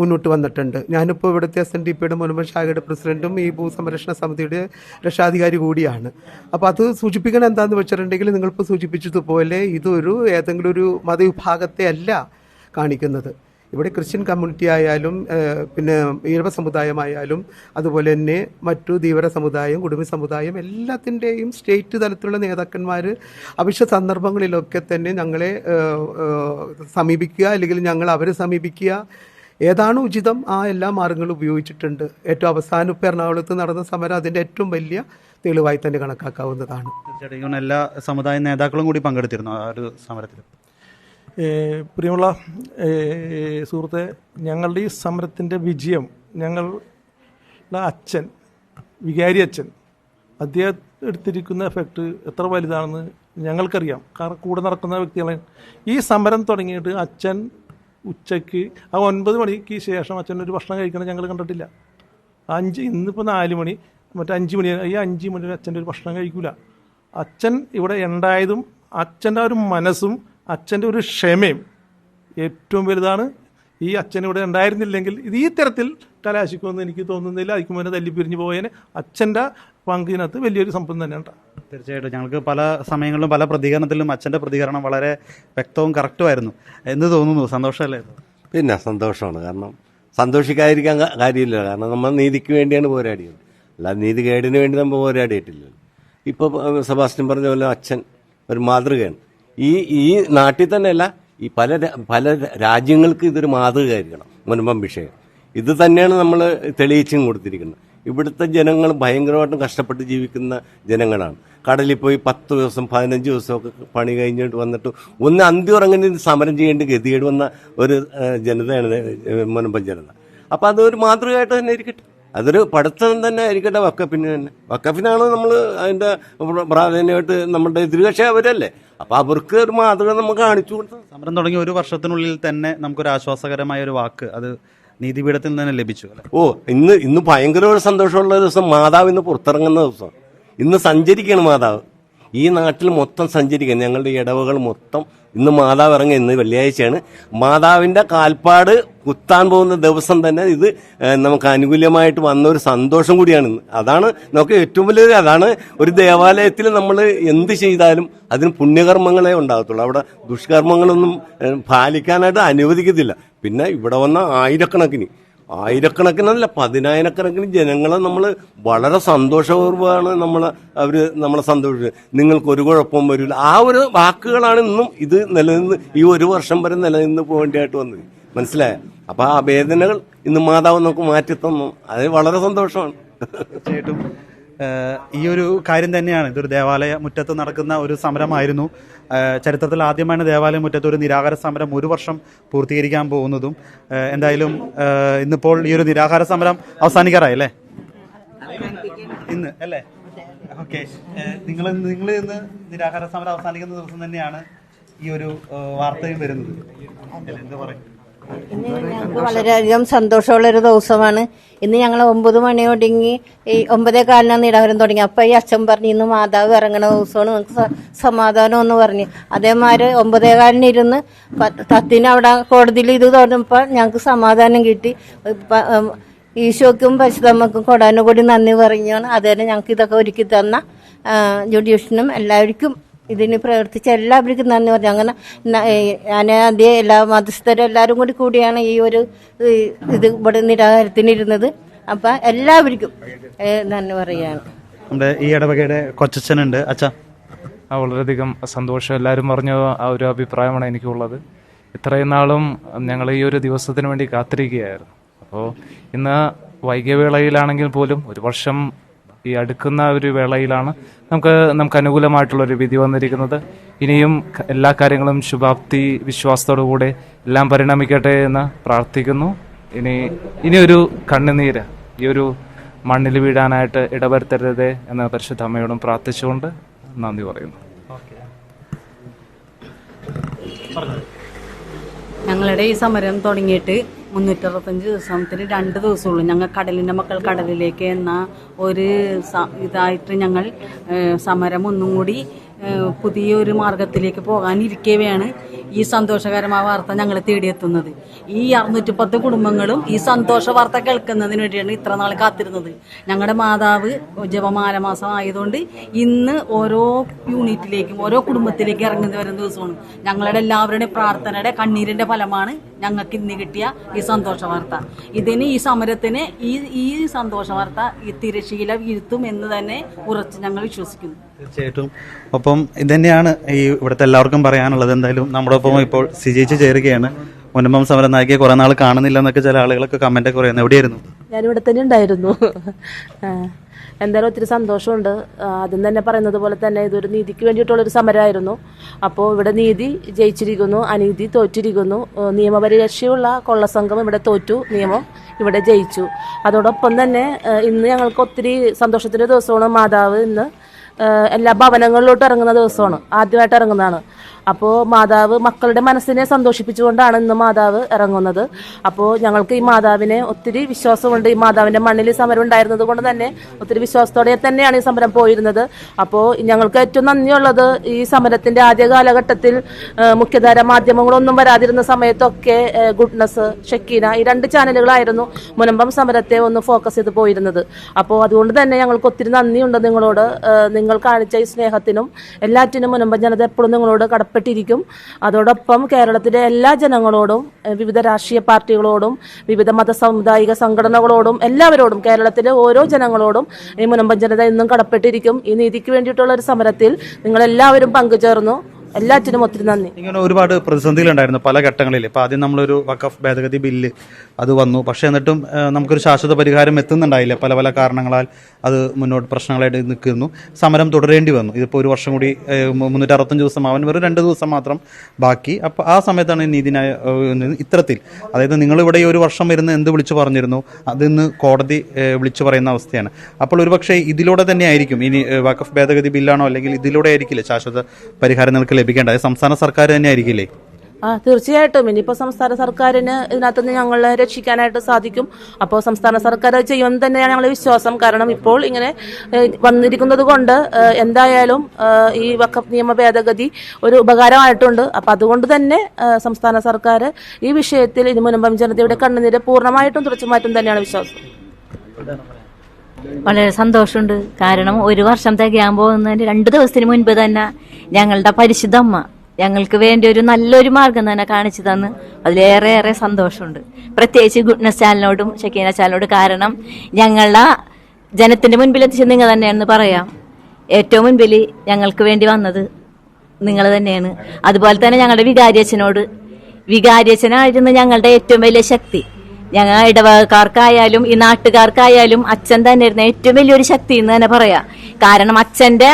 മുന്നോട്ട് വന്നിട്ടുണ്ട്. ഞാനിപ്പോൾ ഇവിടുത്തെ എസ് എൻ ഡി പിയുടെ മുൻപ് ശാഖയുടെ പ്രസിഡന്റും ഈ ഭൂസംരക്ഷണ സമിതിയുടെ രക്ഷാധികാരി കൂടിയാണ്. അപ്പോൾ അത് സൂചിപ്പിക്കണം എന്താണെന്ന് വെച്ചിട്ടുണ്ടെങ്കിൽ നിങ്ങളിപ്പോൾ സൂചിപ്പിച്ചതുപോലെ ഇതൊരു ഏതെങ്കിലും ഒരു മതവിഭാഗത്തെ അല്ല കാണിക്കുന്നത്. ഇവിടെ ക്രിസ്ത്യൻ കമ്മ്യൂണിറ്റി ആയാലും പിന്നെ ഈഴവ സമുദായമായാലും അതുപോലെ തന്നെ മറ്റു ധീവര സമുദായം കുടുംബ സമുദായം എല്ലാത്തിന്റെയും സ്റ്റേറ്റ് തലത്തിലുള്ള നേതാക്കന്മാർ അവശ്യ സന്ദർഭങ്ങളിലൊക്കെ തന്നെ ഞങ്ങളെ സമീപിക്കുക അല്ലെങ്കിൽ ഞങ്ങൾ അവരെ സമീപിക്കുക ഏതാണ് ഉചിതം? ആ എല്ലാ മാർഗങ്ങളും ഉപയോഗിച്ചിട്ടുണ്ട്. ഏറ്റവും അവസാനം ഇപ്പോൾ എറണാകുളത്ത് നടന്ന സമരം അതിന്റെ ഏറ്റവും വലിയ തെളിവായി തന്നെ കണക്കാക്കാവുന്നതാണ്. തീർച്ചയായിട്ടും എല്ലാ സമുദായ നേതാക്കളും കൂടി പങ്കെടുത്തിരുന്നു ആ ഒരു സമരത്തിൽ. പ്രിയമുള്ള സുഹൃത്തെ ഞങ്ങളുടെ ഈ സമരത്തിന്റെ വിജയം ഞങ്ങളുടെ അച്ഛൻ വികാരി അച്ഛൻ അദ്ദേഹം എടുത്തിരിക്കുന്ന എഫക്റ്റ് എത്ര വലുതാണെന്ന് ഞങ്ങൾക്കറിയാം. കാരണം കൂടെ നടക്കുന്ന വ്യക്തികളെ ഈ സമരം തുടങ്ങിയിട്ട് അച്ഛൻ ഉച്ചയ്ക്ക് ആ ഒൻപത് മണിക്ക് ശേഷം അച്ഛനൊരു ഭക്ഷണം കഴിക്കണം ഞങ്ങൾ കണ്ടിട്ടില്ല. അഞ്ച് ഇന്നിപ്പോൾ നാല് മണി മറ്റേ അഞ്ച് മണി ഈ അഞ്ച് മണി അച്ഛന്റെ ഒരു ഭക്ഷണം കഴിക്കൂല. അച്ഛൻ ഇവിടെ ഉണ്ടായതും അച്ഛന്റെ ആ ഒരു മനസ്സും അച്ഛന്റെ ഒരു ക്ഷമയും ഏറ്റവും വലുതാണ് ഈ അച്ഛൻ ഇവിടെ ഉണ്ടായിരുന്നില്ലെങ്കിൽ ഇത് ഈ തരത്തിൽ കലാശിക്കുമെന്ന് എനിക്ക് തോന്നുന്നില്ല. അതിക്കുമ്പോൾ മുന്നേ തല്ലിപ്പിരിഞ്ഞു പോയതിന് അച്ഛന്റെ പങ്കിനകത്ത് വലിയൊരു സംഭവം തന്നെ ഉണ്ടാകും തീർച്ചയായിട്ടും. ഞങ്ങൾക്ക് പല സമയങ്ങളിലും പല പ്രതികരണത്തിലും അച്ഛന്റെ പ്രതികരണം വളരെ വ്യക്തവും കറക്റ്റുമായിരുന്നു എന്ന് തോന്നുന്നു. സന്തോഷമല്ലേ? പിന്നെ സന്തോഷമാണ്. കാരണം സന്തോഷിക്കാതിരിക്കാൻ കാര്യമില്ല. കാരണം നമ്മൾ നീതിക്ക് വേണ്ടിയാണ് പോരാടിയത്. അല്ലാതെ നീതി കേടിന് വേണ്ടി നമ്മൾ പോരാടിയിട്ടില്ല ഇപ്പോൾ സെബാസ്റ്റ്യൻ പറഞ്ഞ പോലെ അച്ഛൻ ഒരു മാതൃകയാണ്. ഈ ഈ നാട്ടിൽ തന്നെയല്ല ഈ പല പല രാജ്യങ്ങൾക്ക് ഇതൊരു മാതൃകയായിരിക്കണം മുൻപം വിഷയം. ഇത് തന്നെയാണ് നമ്മൾ തെളിയിച്ചും കൊടുത്തിരിക്കുന്നത്. ഇവിടുത്തെ ജനങ്ങൾ ഭയങ്കരമായിട്ടും കഷ്ടപ്പെട്ട് ജീവിക്കുന്ന ജനങ്ങളാണ്. കടലിൽ പോയി പത്ത് ദിവസം പതിനഞ്ച് ദിവസമൊക്കെ പണി കഴിഞ്ഞിട്ട് വന്നിട്ട് ഒന്ന് അന്തി ഉറങ്ങുന്ന സമരം ചെയ്യേണ്ട ഗതികേട് വന്ന ഒരു ജനതയാണ് മുൻപം ജനത. അപ്പോൾ അതൊരു മാതൃകയായിട്ട് തന്നെ ഇരിക്കട്ടെ. അതൊരു പഠിത്തം തന്നെ ആയിരിക്കട്ടെ വക്കപ്പിന് തന്നെ. വക്കപ്പിനാണ് നമ്മൾ അതിന്റെ പ്രാധാന്യമായിട്ട് നമ്മുടെ എതിർകക്ഷി അവരല്ലേ. അപ്പം അവർക്ക് ഒരു മാതൃക നമുക്ക് കാണിച്ചു കൊടുത്തു സമരം തുടങ്ങി ഒരു വർഷത്തിനുള്ളിൽ തന്നെ നമുക്കൊരു ആശ്വാസകരമായ ഒരു വാക്ക് അത് നീതിപീഠത്തിൽ നിന്ന് തന്നെ ലഭിച്ചു ഓ ഇന്ന് ഇന്ന് ഭയങ്കര ഒരു സന്തോഷമുള്ള ദിവസം മാതാവ് ഇന്ന് പുറത്തിറങ്ങുന്ന ദിവസം. ഇന്ന് സഞ്ചരിക്കുകയാണ് മാതാവ്. ഈ നാട്ടിൽ മൊത്തം സഞ്ചരിക്കുക ഞങ്ങളുടെ ഇടവകൾ മൊത്തം ഇന്ന് മാതാവ് ഇറങ്ങി ഇന്ന് വെള്ളിയാഴ്ചയാണ്. മാതാവിന്റെ കാൽപ്പാട് കുത്താൻ പോകുന്ന ദിവസം തന്നെ ഇത് നമുക്ക് അനുകൂലമായിട്ട് വന്ന ഒരു സന്തോഷം കൂടിയാണ്. അതാണ് നമുക്ക് ഏറ്റവും വലിയ അതാണ് ഒരു ദേവാലയത്തിൽ നമ്മൾ എന്ത് ചെയ്താലും അതിന് പുണ്യകർമ്മങ്ങളെ ഉണ്ടാകത്തുള്ളൂ. അവിടെ ദുഷ്കർമ്മങ്ങളൊന്നും പാലിക്കാനായിട്ട് അനുവദിക്കത്തില്ല. പിന്നെ ഇവിടെ വന്ന ആയിരക്കണക്കിന് ആയിരക്കണക്കിനല്ല പതിനായിരക്കണക്കിന് ജനങ്ങളെ നമ്മൾ വളരെ സന്തോഷപൂർവമാണ് നമ്മൾ അവർ നമ്മളെ സന്തോഷിച്ചത്. നിങ്ങൾക്ക് ഒരു കുഴപ്പവും വരില്ല. ആ ഒരു വാക്കുകളാണ് ഇന്നും ഇത് നിലനിന്ന് ഈ ഒരു വർഷം വരെ നിലനിന്ന് പോകേണ്ടതായിട്ട് വന്നത്. മനസ്സിലായ? അപ്പൊ ആ വേദനകൾ ഇന്ന് മാതാവ് നമുക്ക് മാറ്റി തന്നു അത് വളരെ സന്തോഷമാണ്. തീർച്ചയായിട്ടും. ഈ ഒരു കാര്യം തന്നെയാണ്. ഇതൊരു ദേവാലയ മുറ്റത്ത് നടക്കുന്ന ഒരു സമരമായിരുന്നു. ചരിത്രത്തിൽ ആദ്യമാണ് ദേവാലയ മുറ്റത്ത് ഒരു നിരാഹാര സമരം ഒരു വർഷം പൂർത്തീകരിക്കാൻ പോകുന്നതും. എന്തായാലും ഇന്നിപ്പോൾ ഈ ഒരു നിരാഹാര സമരം അവസാനിക്കാറായി അല്ലേ? ഇന്ന് അല്ലേ? ഓക്കെ. നിങ്ങൾ നിങ്ങൾ ഇന്ന് നിരാഹാര സമരം അവസാനിക്കുന്ന ദിവസം തന്നെയാണ് ഈ ഒരു വാർത്തയും വരുന്നത്? എന്താ പറയും ഇന്ന് ഞങ്ങൾക്ക് വളരെയധികം സന്തോഷമുള്ള ഒരു ദിവസമാണ്. ഇന്ന് ഞങ്ങൾ ഒമ്പത് മണി ഒടുങ്ങി ഈ ഒമ്പതേ കാലിനാണ് ഇടവരം തുടങ്ങി. അപ്പൊ ഈ അച്ഛൻ പറഞ്ഞു ഇന്ന് മാതാവ് ഇറങ്ങണ ദിവസമാണ്. നമുക്ക് സമാധാനം എന്ന് പറഞ്ഞു. അതേമാതിരി ഒമ്പതേ കാലിന് ഇരുന്ന് തത്തിന് പത്തിന് അവിടെ കോടതിയിൽ ഇത് തോന്നുമ്പോൾ ഞങ്ങൾക്ക് സമാധാനം കിട്ടി. ഈശോക്കും പരിശുദ്ധമ്മക്കും കൊടാനും കൂടി നന്ദി പറഞ്ഞാണ് അതേനെ ഞങ്ങൾക്ക് ഇതൊക്കെ ഒരുക്കി തന്ന ജുഡീഷ്യനും എല്ലാവർക്കും ഇതിന് പ്രവർത്തിച്ച എല്ലാവർക്കും നന്ദി പറഞ്ഞു. അങ്ങനെ ഞാൻ ആദ്യം എല്ലാ മതസ്ഥരും എല്ലാവരും കൂടി കൂടിയാണ് ഈ ഒരു ഇത് ഇവിടെ നിരാഹാരത്തിനിരുന്നത്. അപ്പം എല്ലാവർക്കും നന്ദി പറയുകയാണ് നമ്മുടെ ഈ ഇടവകയുടെ കൊച്ചച്ഛനുണ്ട്. അച്ഛാ. ആ വളരെയധികം സന്തോഷം. എല്ലാവരും പറഞ്ഞ ആ ഒരു അഭിപ്രായമാണ് എനിക്കുള്ളത്. ഇത്രയും നാളും ഞങ്ങൾ ഈ ഒരു ദിവസത്തിന് വേണ്ടി കാത്തിരിക്കുകയായിരുന്നു. അപ്പോൾ ഇന്ന് വൈകിയ വേളയിലാണെങ്കിൽ പോലും ഒരു വർഷം ഈ അടുക്കുന്ന ഒരു വേളയിലാണ് നമുക്ക് നമുക്ക് അനുകൂലമായിട്ടുള്ള ഒരു വിധി വന്നിരിക്കുന്നത്. ഇനിയും എല്ലാ കാര്യങ്ങളും ശുഭാപ്തി വിശ്വാസത്തോടു കൂടെ എല്ലാം പരിണമിക്കട്ടെ എന്ന് പ്രാർത്ഥിക്കുന്നു. ഇനി ഇനിയൊരു കണ്ണുനീര് ഈ ഒരു മണ്ണിൽ വീഴാനായിട്ട് ഇടവരുത്തരുതേ എന്ന് പരിശുദ്ധ അമ്മയോടും പ്രാർത്ഥിച്ചുകൊണ്ട് നന്ദി പറയുന്നു. ഞങ്ങളുടെ ഈ സമരം തുടങ്ങിയിട്ട് മുന്നൂറ്ററുപത്തഞ്ച് ദിവസത്തിന് രണ്ട് ദിവസമുള്ളൂ. ഞങ്ങൾ കടലിന്റെ മക്കൾ കടലിലേക്ക് എന്ന ഒരു ഇതായിട്ട് ഞങ്ങൾ സമരം ഒന്നും കൂടി ഏഹ്, പുതിയൊരു മാർഗത്തിലേക്ക് പോകാനിരിക്കവെയാണ് ഈ സന്തോഷകരമായ വാർത്ത ഞങ്ങൾ തേടിയെത്തുന്നത്. ഈ അറുന്നൂറ്റി പത്ത് കുടുംബങ്ങളും ഈ സന്തോഷ വാർത്ത കേൾക്കുന്നതിന് വേണ്ടിയാണ് ഇത്ര നാൾ കാത്തിരുന്നത്. ഞങ്ങളുടെ മാതാവ് ജപമാല മാസം ആയതുകൊണ്ട് ഇന്ന് ഓരോ യൂണിറ്റിലേക്കും ഓരോ കുടുംബത്തിലേക്കും ഇറങ്ങുന്ന വരുന്ന ദിവസമാണ്. ഞങ്ങളുടെ എല്ലാവരുടെയും പ്രാർത്ഥനയുടെ കണ്ണീരിന്റെ ഫലമാണ് ഞങ്ങൾക്ക് ഇന്ന് കിട്ടിയ ഈ സന്തോഷ വാർത്ത. ഇതിന് ഈ സമരത്തിന് ഈ ഈ സന്തോഷ വാർത്ത ഈ തിരശീല വീഴ്ത്തും എന്ന് തന്നെ ഉറച്ച് ഞങ്ങൾ വിശ്വസിക്കുന്നു. തീർച്ചയായിട്ടും. ഒപ്പം ഇതന്നെയാണ് ഈ ഇവിടുത്തെ എല്ലാവർക്കും പറയാനുള്ളത്. എന്തായാലും നമ്മുടെ ഒപ്പം ഇപ്പോൾ സിജയിച്ച് ചേരുകയാണ്. മുൻപം സമരം നായികയെ കുറെ നാൾ കാണുന്നില്ല എന്നൊക്കെ ചില ആളുകളൊക്കെ കമന്റ് ഒക്കെ പറയുന്നത് എവിടെയായിരുന്നു? ഞാൻ ഇവിടെ തന്നെ ഉണ്ടായിരുന്നു. എന്തായാലും ഒത്തിരി സന്തോഷമുണ്ട്. ആദ്യം തന്നെ പറയുന്നത് പോലെ തന്നെ ഇതൊരു നീതിക്ക് വേണ്ടിയിട്ടുള്ളൊരു സമരമായിരുന്നു. അപ്പോൾ ഇവിടെ നീതി ജയിച്ചിരിക്കുന്നു അനീതി തോറ്റിരിക്കുന്നു. നിയമപരിരക്ഷയുള്ള കൊള്ളസംഘം ഇവിടെ തോറ്റു നിയമം ഇവിടെ ജയിച്ചു. അതോടൊപ്പം തന്നെ ഇന്ന് ഞങ്ങൾക്ക് ഒത്തിരി സന്തോഷത്തിന്റെ ദിവസമാണ്. മാതാവ് ഇന്ന് എല്ലാ ഭവനങ്ങളിലോട്ട് ഇറങ്ങുന്ന ദിവസമാണ്. ആദ്യമായിട്ട് ഇറങ്ങുന്നതാണ്. അപ്പോൾ മാതാവ് മക്കളുടെ മനസ്സിനെ സന്തോഷിപ്പിച്ചുകൊണ്ടാണ് ഇന്ന് മാതാവ് ഇറങ്ങുന്നത്. അപ്പോൾ ഞങ്ങൾക്ക് ഈ മാതാവിനെ ഒത്തിരി വിശ്വാസമുണ്ട്. ഈ മാതാവിന്റെ മണ്ണിൽ സമരം ഉണ്ടായിരുന്നത് കൊണ്ട് തന്നെ ഒത്തിരി വിശ്വാസത്തോടെ തന്നെയാണ് ഈ സമരം പോയിരുന്നത്. അപ്പോൾ ഞങ്ങൾക്ക് ഏറ്റവും നന്ദിയുള്ളത് ഈ സമരത്തിന്റെ ആദ്യ കാലഘട്ടത്തിൽ മുഖ്യധാര മാധ്യമങ്ങളൊന്നും വരാതിരുന്ന സമയത്തൊക്കെ ഗുഡ്നസ് ഷക്കീന ഈ രണ്ട് ചാനലുകളായിരുന്നു മുനമ്പം സമരത്തെ ഒന്ന് ഫോക്കസ് ചെയ്ത് പോയിരുന്നത്. അപ്പോൾ അതുകൊണ്ട് തന്നെ ഞങ്ങൾക്ക് ഒത്തിരി നന്ദിയുണ്ട് നിങ്ങളോട്. നിങ്ങൾ കാണിച്ച ഈ സ്നേഹത്തിനും എല്ലാറ്റിനും മുനമ്പം ജനത എപ്പോഴും നിങ്ങളോട് കടപ്പെട്ടിരിക്കും അതോടൊപ്പം കേരളത്തിലെ എല്ലാ ജനങ്ങളോടും വിവിധ രാഷ്ട്രീയ പാർട്ടികളോടും വിവിധ മത സാമുദായിക സംഘടനകളോടും എല്ലാവരോടും കേരളത്തിലെ ഓരോ ജനങ്ങളോടും ഈ മുനമ്പൻ ജനത ഇന്നും കടപ്പെട്ടിരിക്കും. ഈ നീതിക്ക് വേണ്ടിയിട്ടുള്ള ഒരു സമരത്തിൽ നിങ്ങൾ എല്ലാവരും പങ്കുചേർന്നു. എല്ലാറ്റിനും ഒത്തിരി നന്ദി. ഇങ്ങനെ ഒരുപാട് പ്രതിസന്ധികളുണ്ടായിരുന്നു പല ഘട്ടങ്ങളിൽ. ഇപ്പൊ ആദ്യം നമ്മളൊരു വഖഫ് ഭേദഗതി ബില്ല് അത് വന്നു. പക്ഷേ എന്നിട്ടും നമുക്കൊരു ശാശ്വത പരിഹാരം എത്തുന്നുണ്ടായില്ല. പല പല കാരണങ്ങളാൽ അത് മുന്നോട്ട് പ്രശ്നങ്ങളായിട്ട് നിൽക്കുന്നു. സമരം തുടരേണ്ടി വന്നു. ഇതിപ്പോൾ ഒരു വർഷം കൂടി മുന്നൂറ്റി അറുപത്തഞ്ച് ദിവസം അവൻ വെറും രണ്ട് ദിവസം മാത്രം ബാക്കി. അപ്പോൾ ആ സമയത്താണ് നീതിന്യായ ഇത്തരത്തിൽ. അതായത് നിങ്ങൾ ഇവിടെ ഒരു വർഷം ഇരുന്ന് എന്ത് വിളിച്ചു പറഞ്ഞിരുന്നു? അതിന്ന് കോടതി വിളിച്ചു പറയുന്ന അവസ്ഥയാണ്. അപ്പോൾ ഒരുപക്ഷെ ഇതിലൂടെ തന്നെ ആയിരിക്കും. ഇനി വഖഫ് ഭേദഗതി ബില്ലാണോ അല്ലെങ്കിൽ ഇതിലൂടെ ആയിരിക്കില്ല ശാശ്വത പരിഹാരം ലഭിക്കേണ്ടത് സംസ്ഥാന സർക്കാർ തന്നെ ആയിരിക്കില്ലേ ആ തീർച്ചയായിട്ടും. ഇനിയിപ്പോൾ സംസ്ഥാന സർക്കാരിന് ഇതിനകത്ത് നിന്ന് ഞങ്ങളെ രക്ഷിക്കാനായിട്ട് സാധിക്കും. അപ്പോൾ സംസ്ഥാന സർക്കാർ ചെയ്യുമെന്ന് തന്നെയാണ് ഞങ്ങളുടെ വിശ്വാസം. കാരണം ഇപ്പോൾ ഇങ്ങനെ വന്നിരിക്കുന്നത് കൊണ്ട് എന്തായാലും ഈ വക്കഫ് നിയമ ഭേദഗതി ഒരു ഉപകാരമായിട്ടുണ്ട്. അപ്പം അതുകൊണ്ട് തന്നെ സംസ്ഥാന സർക്കാർ ഈ വിഷയത്തിൽ ഇനി മുൻപം ജനതയുടെ കണ്ണുനീര് പൂർണമായിട്ടും തുടച്ചു മാറ്റും തന്നെയാണ് വിശ്വാസം. വളരെ സന്തോഷമുണ്ട്. കാരണം ഒരു വർഷം തികയാൻ പോകുന്നതിന് രണ്ട് ദിവസത്തിന് മുൻപ് തന്നെ ഞങ്ങളുടെ പരിശുദ്ധ അമ്മ ഞങ്ങൾക്ക് വേണ്ടി ഒരു നല്ലൊരു മാർഗം തന്നെ കാണിച്ചു തന്ന്. അതിലേറെ ഏറെ സന്തോഷമുണ്ട്. പ്രത്യേകിച്ച് ഗുഡ്നസ് ചാനലിനോടും ഷക്കീന ചാനലിനോടും കാരണം ഞങ്ങളുടെ ജനത്തിന്റെ മുൻപിൽ എത്തിച്ച് നിങ്ങൾ തന്നെയാണെന്ന് പറയാം. ഏറ്റവും മുൻപിൽ ഞങ്ങൾക്ക് വേണ്ടി വന്നത് നിങ്ങൾ തന്നെയാണ്. അതുപോലെ തന്നെ ഞങ്ങളുടെ വികാരിയച്ഛനോട്. വികാരിയച്ഛനായിരുന്നു ഞങ്ങളുടെ ഏറ്റവും വലിയ ശക്തി. ഞങ്ങൾ ഇടവകക്കാർക്കായാലും ഈ നാട്ടുകാർക്കായാലും അച്ഛൻ തന്നെ ഇരുന്ന ഏറ്റവും വലിയൊരു ശക്തി എന്ന് തന്നെ പറയാം. കാരണം അച്ഛന്റെ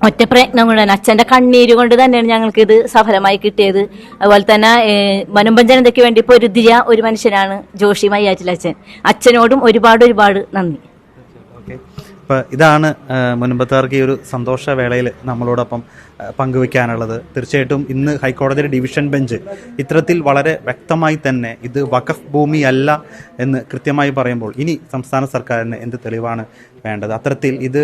ഒറ്റ പ്രയത്നം കൊണ്ട് തന്നെ അച്ഛന്റെ കണ്ണീര് കൊണ്ട് തന്നെയാണ് ഞങ്ങൾക്ക് ഇത് സഫലമായി കിട്ടിയത്. അതുപോലെ തന്നെ മനുമ്പൻ ജനതയ്ക്ക് വേണ്ടി പൊരുതിയ ഒരു മനുഷ്യനാണ് ജോഷി മയ്യാറ്റിലച്ഛൻ. അച്ഛനോടും ഒരുപാട് ഒരുപാട് നന്ദി. അപ്പോൾ ഇതാണ് മുൻപത്താർക്ക് ഈ ഒരു സന്തോഷ വേളയിൽ നമ്മളോടൊപ്പം പങ്കുവെക്കാനുള്ളത് തീർച്ചയായിട്ടും ഇന്ന് ഹൈക്കോടതിയുടെ ഡിവിഷൻ ബെഞ്ച് ഇത്തരത്തിൽ വളരെ വ്യക്തമായി തന്നെ ഇത് വഖഫ് ഭൂമിയല്ല എന്ന് കൃത്യമായി പറയുമ്പോൾ ഇനി സംസ്ഥാന സർക്കാരിന് എന്ത് തെളിവാണ് വേണ്ടത്? അത്തരത്തിൽ ഇത്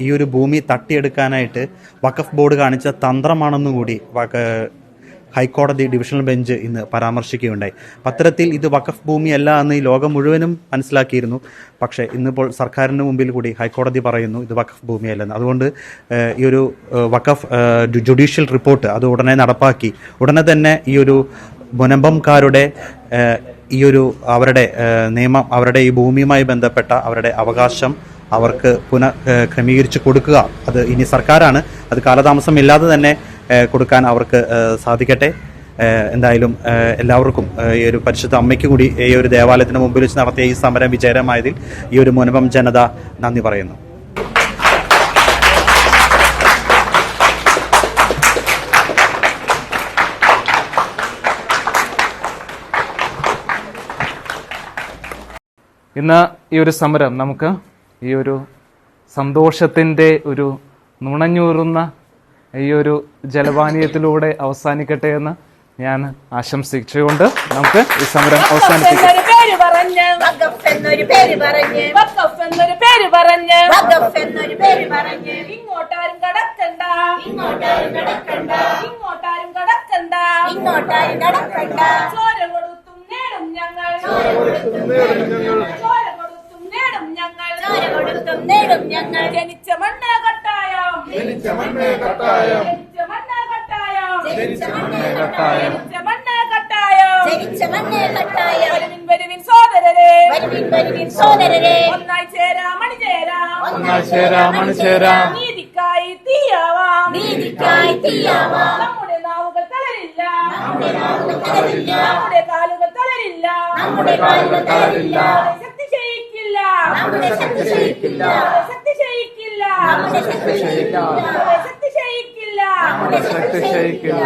ഈ ഒരു ഭൂമി തട്ടിയെടുക്കാനായിട്ട് വഖഫ് ബോർഡ് കാണിച്ച തന്ത്രമാണെന്നും കൂടി വക- ഹൈക്കോടതി ഡിവിഷണൽ ബെഞ്ച് ഇന്ന് പരാമർശിക്കുകയുണ്ടായി. പത്രത്തിൽ ഇത് വഖഫ് ഭൂമിയല്ല എന്ന് ഈ ലോകം മുഴുവനും മനസ്സിലാക്കിയിരുന്നു. പക്ഷേ ഇന്നിപ്പോൾ സർക്കാരിന് മുമ്പിൽ കൂടി ഹൈക്കോടതി പറയുന്നു ഇത് വഖഫ് ഭൂമിയല്ലെന്ന്. അതുകൊണ്ട് ഈ ഒരു വഖഫ് ജുഡീഷ്യൽ റിപ്പോർട്ട് അത് ഉടനെ നടപ്പാക്കി. ഉടനെ തന്നെ ഈ ഒരു മുനമ്പംകാരുടെ ഈ ഒരു അവരുടെ നിയമം അവരുടെ ഈ ഭൂമിയുമായി ബന്ധപ്പെട്ട അവരുടെ അവകാശം അവർക്ക് പുനഃ ക്രമീകരിച്ചു കൊടുക്കുക. അത് ഇനി സർക്കാരാണ്. അത് കാലതാമസം ഇല്ലാതെ തന്നെ കൊടുക്കാൻ അവർക്ക് സാധിക്കട്ടെ. എന്തായാലും എല്ലാവർക്കും ഈ ഒരു പരിശുദ്ധ അമ്മയ്ക്ക് കൂടി ഈ ഒരു ദേവാലയത്തിന് മുമ്പിൽ വെച്ച് നടത്തിയ ഈ സമരം വിജയകരമായതിൽ ഈ ഒരു മുനപം ജനത നന്ദി പറയുന്നു. ഇന്ന് ഈ ഒരു സമരം നമുക്ക് ഈ ഒരു സന്തോഷത്തിന്റെ ഒരു നുണഞ്ഞൂറുന്ന ഈ ഒരു ജലപാനീയത്തിലൂടെ അവസാനിക്കട്ടെ എന്ന് ഞാൻ ആശംസിച്ചുകൊണ്ട് നമുക്ക് ഈ സമരം അവസാനിപ്പിക്കാം. ഇങ്ങോട്ടാരും കടക്കണ്ട. ഇങ്ങോട്ടാരും കടക്കണ്ട. ഇങ്ങോട്ടാരും കടക്കണ്ട. ഇങ്ങോട്ടാരും കടക്കണ്ട. ചോര കൊടുത്തും നേടും ഞങ്ങൾ. ചോര കൊടുത്തും നേടും ഞങ്ങൾ. ചോര കൊടുത്തും നേടും ഞങ്ങൾ. ജനിച്ച ജനിച്ച മണ്ണേ കട്ടായം. ജനിച്ച മണ്ണ് കട്ടായം. ജനിച്ച മണ്ണേ കട്ടായം. വരുവിൻ സോദരരെ. വരുവിൻ വരുവിൻ സോദരരെ. ഒന്നായി ചേരാം അണിചേരാം ഒന്നായി ചേരാം അണിചേരാം നീതിക്കായി തീയാവാം. നീതിക്കായി തീയാവാം. നമ്മുടെ നാവുകൾ തളരില്ല. നമ്മുടെ നാവുകൾ തളരില്ല. നമ്മുടെ കാലുകൾ തളരില്ല. നമ്മുടെ കാലുകൾ തളരില്ല. ശക്തി ക്ഷയിക്കില്ല. നമ്മുടെ ശക്തി ക്ഷയിക്കില്ല. ശക്തി ക്ഷയിക്കില്ല നമ്മുടെ ശക്തി ക്ഷയിക്കില്ല നമ്മുടെ ശക്തി ക്ഷയിക്കില്ല നമ്മുടെ ശക്തി ക്ഷയിക്കില്ല